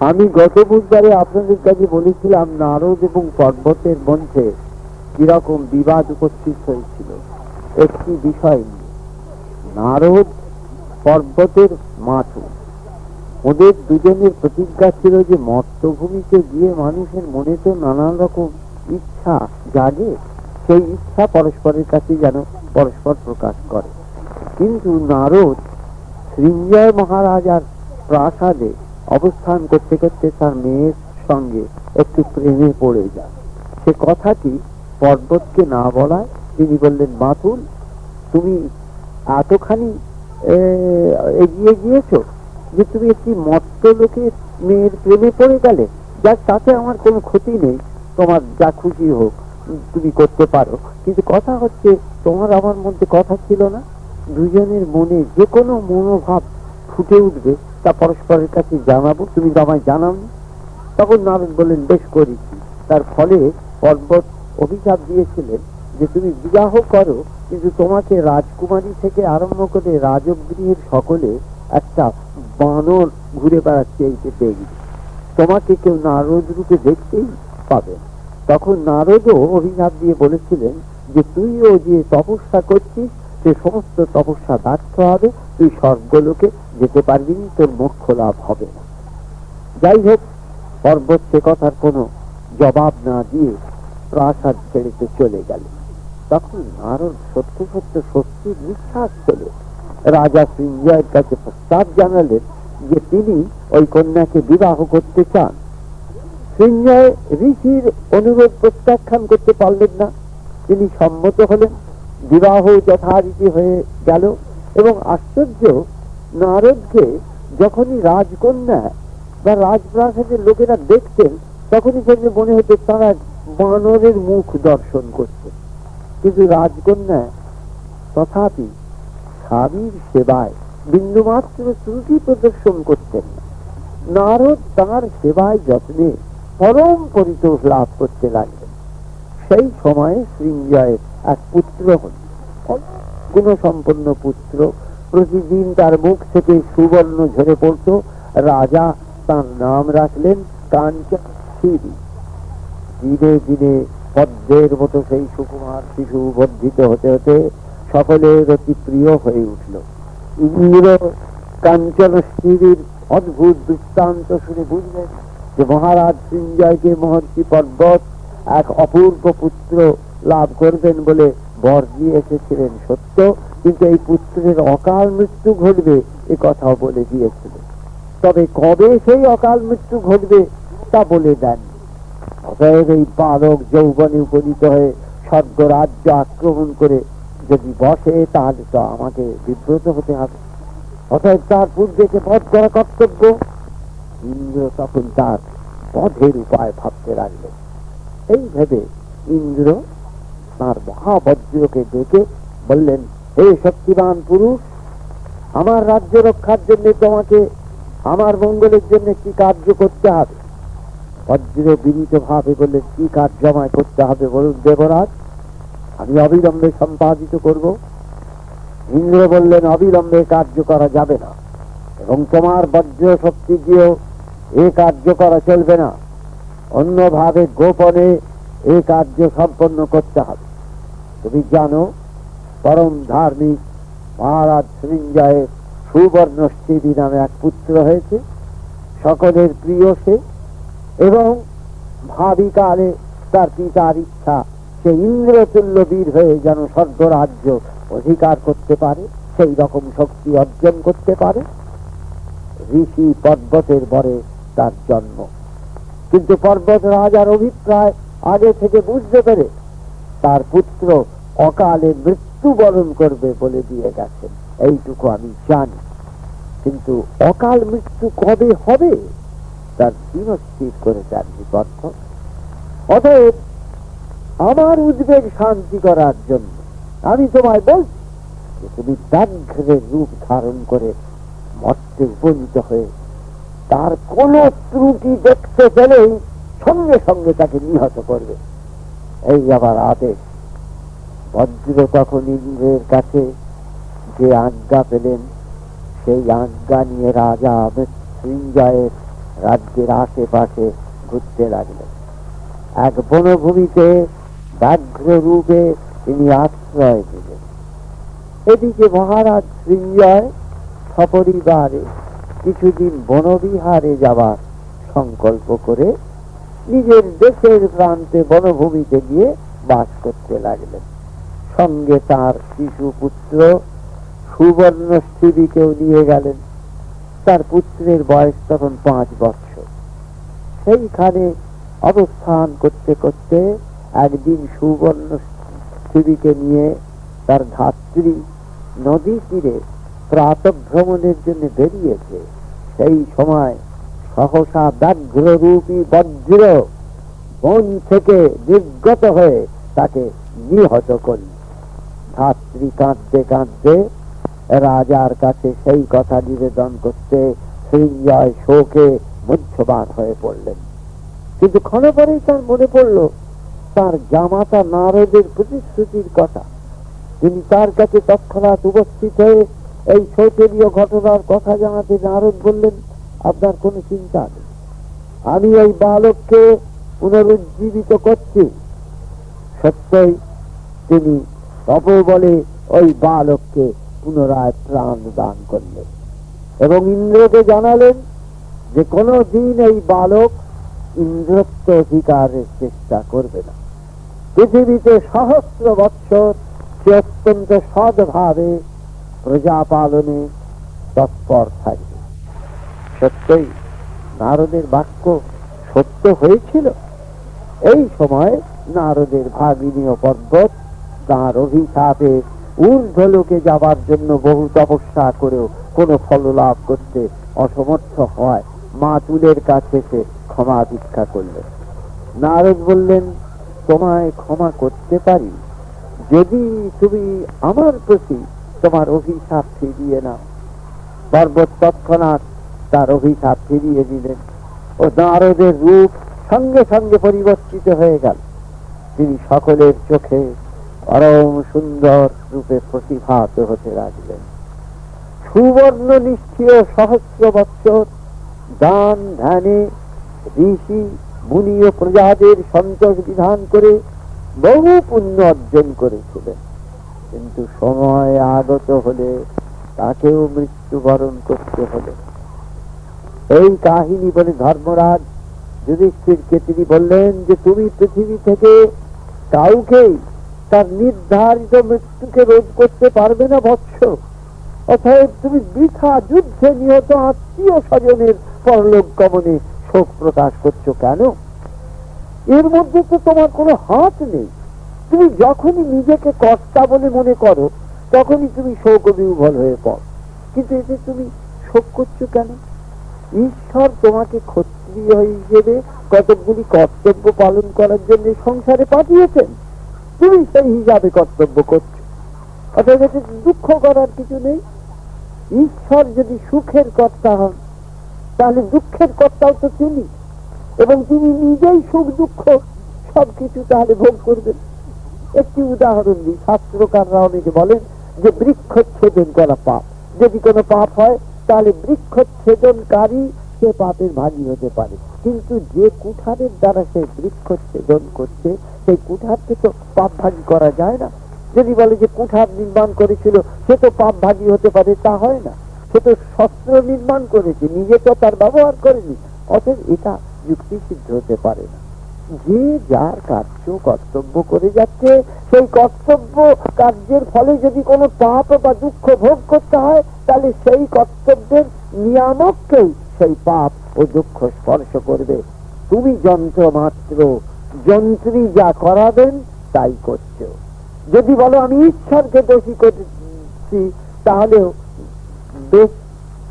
আমি গত বুধবারে আপনাদের কাছে বলেছিলাম, নারদ এবং পর্বতের মধ্যে কীরকম বিবাদ উপস্থিত হয়েছিল। একটি বিষয় নিয়ে। নারদ, পর্বতের মাথু ওদের দুজনের প্রতিজ্ঞা ছিল যে মর্তভূমিতে গিয়ে মানুষের মনে তো নানান রকম ইচ্ছা জাগে, সেই ইচ্ছা পরস্পরের কাছে যেন পরস্পর প্রকাশ করে। কিন্তু নারদ সৃঞ্জয় মহারাজার প্রাসাদে অবস্থান করতে করতে তার মেয়ের সঙ্গে একটু প্রেমে পড়ে যায়। সে কথাটি পর্বতকে না বলায় তিনি বললেন মাতুল তুমি এতখানি এগিয়ে গিয়েছো যে তুমি একটি মত্ত লোকের মেয়ের প্রেমে পড়ে গেলে, যার তাতে আমার কোনো ক্ষতি নেই। তোমার যা খুশি হোক তুমি করতে পারো। কিন্তু কথা হচ্ছে, তোমার আমার মধ্যে কথা ছিল না। দুজনের মনে যে কোনো মনোভাব ফুটে উঠবে। তা পরস্পরের কাছে জানাব, তুমি তো আমায় জানাওনি। তখন নারদ বললেন, বেশ করেছি। তার ফলে পর্বত অভিশাপ দিয়েছিলেন যে, তুমি বিবাহ করো, কিন্তু তোমাকে রাজকুমারী থেকে আরম্ভ করে রাজগৃহের সকলে একটা বানর ঘুরে বেড়াচ্ছে এই যে দেখবে তোমাকে কেউ নারদ রূপে দেখতেই পাবে। তখন নারদও অভিশাপ দিয়ে বলেছিলেন যে, তুইও যে তপস্যা করছিস সে সমস্ত তপস্যা ব্যর্থ হবে, তুই স্বর্গলোকে যেতে পারবি তোর মোক্ষ লাভ হবে না। যাই হোক, পর্বত সে কথার কোনো জবাব না দিয়ে প্রাসাদ ছেড়েতে চলে গেল। তখন নারদ সত্য সত্য সত্যি নিঃশ্বাস পেলে রাজা সৃঞ্জয়ের কাছে প্রস্তাব জানালেন যে তিনি ওই কন্যাকে বিবাহ করতে চান। সৃঞ্জয় ঋষির অনুরোধ প্রত্যাখ্যান করতে পারলেন না। তিনি সম্মত হলেন বিবাহ যথারীতি হয়ে গেল এবং আশ্চর্য, নারদকে যখনই রাজকন্যা বা রাজপ্রাসাদের লোকেরা দেখতেন, তখনই যেন মনে হতো তারা বানরের মুখ দর্শন করছে। কিন্তু রাজকন্যা তথাপি স্বামীর সেবায় বিন্দুমাত্র ত্রুটি প্রদর্শন করতেন নারদ তাঁর সেবায় যত্নে পরম পরিতোষ লাভ করতে লাগলেন। সেই সময়ে সৃঞ্জয়ের এক পুত্র হন গুণসম্পন্ন পুত্র প্রতিদিন তার মুখ থেকে সুবর্ণ ঝরে পড়তো। রাজা তার নাম রাখলেন কাঞ্চন সিরি দিনে দিনে পদ্মের মতো সেই সুকুমার শিশু বর্ধিত হতে হতে সকলের অতি প্রিয় হয়ে উঠল। ইন্দ্র কাঞ্চন শ্রীর অদ্ভুত বৃত্তান্ত শুনে বুঝলেন যে মহারাজ সৃঞ্জয়কে মহর্ষি পর্বত এক অপূর্ব পুত্র লাভ করবেন বলে বর দিয়ে এসেছিলেন, সত্য? কিন্তু এই পুত্রের অকাল মৃত্যু ঘটবে এ কথাও বলে দিয়েছিলেন তবে কবে সেই অকাল মৃত্যু ঘটবে তা বলে দেন। অতএব এই বালক যৌবনে উপনীত হয়ে স্বর্গ রাজ্য আক্রমণ করে যদি বসে, তাহলে তো আমাকে বিব্রত হতে হবে। অতএব তার পূর্বেকে বধ করা কর্তব্য। ইন্দ্র তখন তার বধের উপায় ভাবতে লাগলেন এই ভেবে ইন্দ্র তার মহাবজ্রকে ডেকে বললেন, হে শক্তিবান পুরুষ, আমার রাজ্য রক্ষার জন্য তোমাকে, আমার মঙ্গলের জন্য কি কার্য করতে হবে? বজ্র বিনীত ভাবে বললেন, কি কার্য আমায় করতে হবে বলুন দেবরাজ? আমি অবিলম্বে সম্পাদিত করব। ইন্দ্র বললেন, অবিলম্বে কার্য করা যাবে না এবং তোমার বজ্র শক্তি দিয়েও এ কার্য করা চলবে না। অন্যভাবে গোপনে এ কার্য সম্পন্ন করতে হবে। তুমি জানো, পরম ধার্মিক মহারাজ সৃঞ্জয়ের সুবর্ণ স্ত্রী নামে এক পুত্র হয়েছে, সকলের প্রিয় সে, এবং ভাবিকালে তার পিতার ইচ্ছা, সে ইন্দ্রতুল্য বীর হয়ে যেন স্বর্গ রাজ্য অধিকার করতে পারে, সেই রকম শক্তি অর্জন করতে পারে। ঋষি পর্বতের বরে তার জন্ম। কিন্তু পর্বত রাজার অভিপ্রায় আগে থেকে বুঝতে পেরে তার পুত্র অকালে মৃত্যুবরণ করবে বলে দিয়ে গেছেন। এইটুকু আমি জানি। কিন্তু অকাল মৃত্যু কবে হবে, তার দিনস্থির করে দেননি পর্ব অতএব আমার উদ্বেগ শান্তি করার জন্য আমি তোমায় বলছি তুমি ব্যাঘ্রের রূপ ধারণ করে মর্তে উপনীত হয়ে তার কোন ত্রুটি দেখতে পেলেই সঙ্গে সঙ্গে তাকে নিহত করবে। এই আবার আদেশ। বজ্র তখন ইন্দ্রের কাছে যে আজ্ঞা পেলেন, সেই আজ্ঞা নিয়ে রাজা মৃত্যুঞ্জয়ের রাজ্যের আশেপাশে ঘুরতে লাগলেন। এক বনভূমিতে ব্যাঘ্র রূপে তিনি আশ্রয় দিলেন এদিকে মহারাজ সৃঞ্জয় সপরিবারে কিছুদিন বনবিহারে যাবার সংকল্প করে নিজের দেশের প্রান্তে বনভূমিতে গিয়ে বাস করতে লাগলেন। সঙ্গে তার শিশু পুত্র সুবর্ণ স্ত্রীকেও নিয়ে গেলেন। তার পুত্রের বয়স তখন পাঁচ বছর। সেইখানে অবস্থান করতে করতে একদিন সুবর্ণ স্ত্রীকে নিয়ে তার ধাত্রী নদী তীরে প্রাতভ্রমণের জন্য বেরিয়েছে। সেই সময় সহসা ব্যাঘ্ররূপী বজ্র বন থেকে নির্গত হয়ে তাকে নিহত করল ধাত্রী কাঁদতে কাঁদতে রাজার কাছে সেই কথা নিবেদন করতে সৃঞ্জয় শোকে মধ্যবান হয়ে পড়লেন। কিন্তু ক্ষণপরেই তার মনে পড়ল, তার জামাতা নারদের প্রতিশ্রুতির কথা। তিনি তার কাছে তৎক্ষণাৎ উপস্থিত হয়ে এই শোচনীয় ঘটনার কথা জানাতে নারদ বললেন, আপনার কোনো চিন্তা নেই। আমি এই বালককে পুনরুজ্জীবিত করছি। সত্যই তিনি বলে ওই বালককে পুনরায় প্রাণ দান করলেন এবং ইন্দ্রকে জানালেন যে কোনো দিন এই বালক ইন্দ্রত্ব অধিকারের চেষ্টা করবে না। পৃথিবীতে সহস্র বৎসর সে অত্যন্ত সদভাবে প্রজা পালনে তৎপর থাকবে। সত্যই নারদের বাক্য সত্য হয়েছিল। এই সময় নারদের ভাগিনীয় পর্বত তাঁর অভিশাপে ঊর্ধ্বলোকে যাবার জন্য বহু তপস্যা করেও কোনো ফল লাভ করতে অসমর্থ হয় মা তুলের কাছে সে ক্ষমা ভিক্ষা করলেন নারদ বললেন, তোমায় ক্ষমা করতে পারি। যদি তুমি আমার প্রতি তোমার অভিশাপ ফিরিয়ে নাও। পর্বত তৎক্ষণাৎ তার অভিশাপ ফিরিয়ে দিলেন ও নারদের রূপ সঙ্গে সঙ্গে পরিবর্তিত হয়ে গেল। তিনি সকলের চোখে পরম সুন্দর রূপে প্রতিভাত হতে লাগলেন। সুবর্ণ নিষ্ঠীয় সহস্র বৎসর দান, ধ্যানে ঋষি, মুনি ও প্রজাদের সন্তোষ বিধান করে বহু পুণ্য অর্জন করেছিলেন। কিন্তু সময় আগত হলে তাকেও মৃত্যুবরণ করতে হলো। এই কাহিনী বলে ধর্মরাজ যুধিষ্ঠিরকে তিনি বললেন যে তুমি পৃথিবী থেকে কাউকেই তার নির্ধারিত মৃত্যুকে রোধ করতে পারবে না বৎস। অতএব তুমি বৃথা যুদ্ধে নিহত আত্মীয় স্বজনের পরলোক গমনে শোক প্রকাশ করছ কেন? এর মধ্যে তো তোমার কোনো হাত নেই। তুমি যখনই নিজেকে কর্তা বলে মনে করো, তখনই তুমি শোক বিহ্বল হয়ে পড়। কিন্তু এতে তুমি শোক করছ কেন? ঈশ্বর তোমাকে ক্ষত্রিয় হিসেবে কতকগুলি কর্তব্য পালন করার জন্য সংসারে পাঠিয়েছেন। তুমি সেই হিসাবে কর্তব্য করছ। অর্থাৎ এতে দুঃখ করার কিছু নেই। ঈশ্বর যদি সুখের কর্তা হন, তাহলে দুঃখের কর্তাও তো তিনি। এবং তিনি নিজেই সুখ দুঃখ সবকিছু তাহলে ভোগ করবেন। একটি উদাহরণ দিই। শাস্ত্রকাররা অনেকে বলেন যে বৃক্ষচ্ছেদন করা পাপ। যদি কোনো পাপ হয়, তাহলে বৃক্ষচ্ছেদনকারী সে পাপের ভাগী হতে পারে। কিন্তু যে কুঠারের দ্বারা সে বৃক্ষচ্ছেদন করছে, সেই কুঠারকে তো পাপ ভাগী করা যায় না। যদি বলে যে কুঠার নির্মাণ করেছিল, সে তো পাপ ভাগী হতে পারে, তা হয় না। সে তো শস্ত্র নির্মাণ করেছে, নিজে তো তার ব্যবহার করেনি, অতএব এটা যুক্তি সিদ্ধ হতে পারে না। যে যার কার্য কর্তব্য করে যাচ্ছে, সেই কর্তব্য কার্যের ফলে যদি কোনো পাপ বা দুঃখ ভোগ করতে হয়, তাহলে সেই কর্তব্যের নিয়ামককেই সেই পাপ ও দুঃখ স্পর্শ করবে। তুমি যন্ত্র মাত্র, যন্ত্রী যা করাবেন তাই করছ। যদি বলো আমি ঈশ্বরকে দোষী করছি তাহলেও বেশ,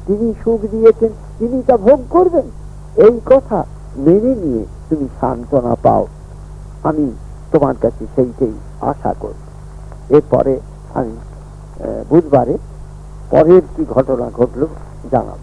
তিনি সুখ দিয়েছেন, তিনি তা ভোগ করবেন। এই কথা মেনে নিয়ে তুমি সান্ত্বনা পাও। আমি তোমার কাছে সেইটাই আশা করব এরপরে আমি বুধবারে পরের কি ঘটনা ঘটলো জানাব।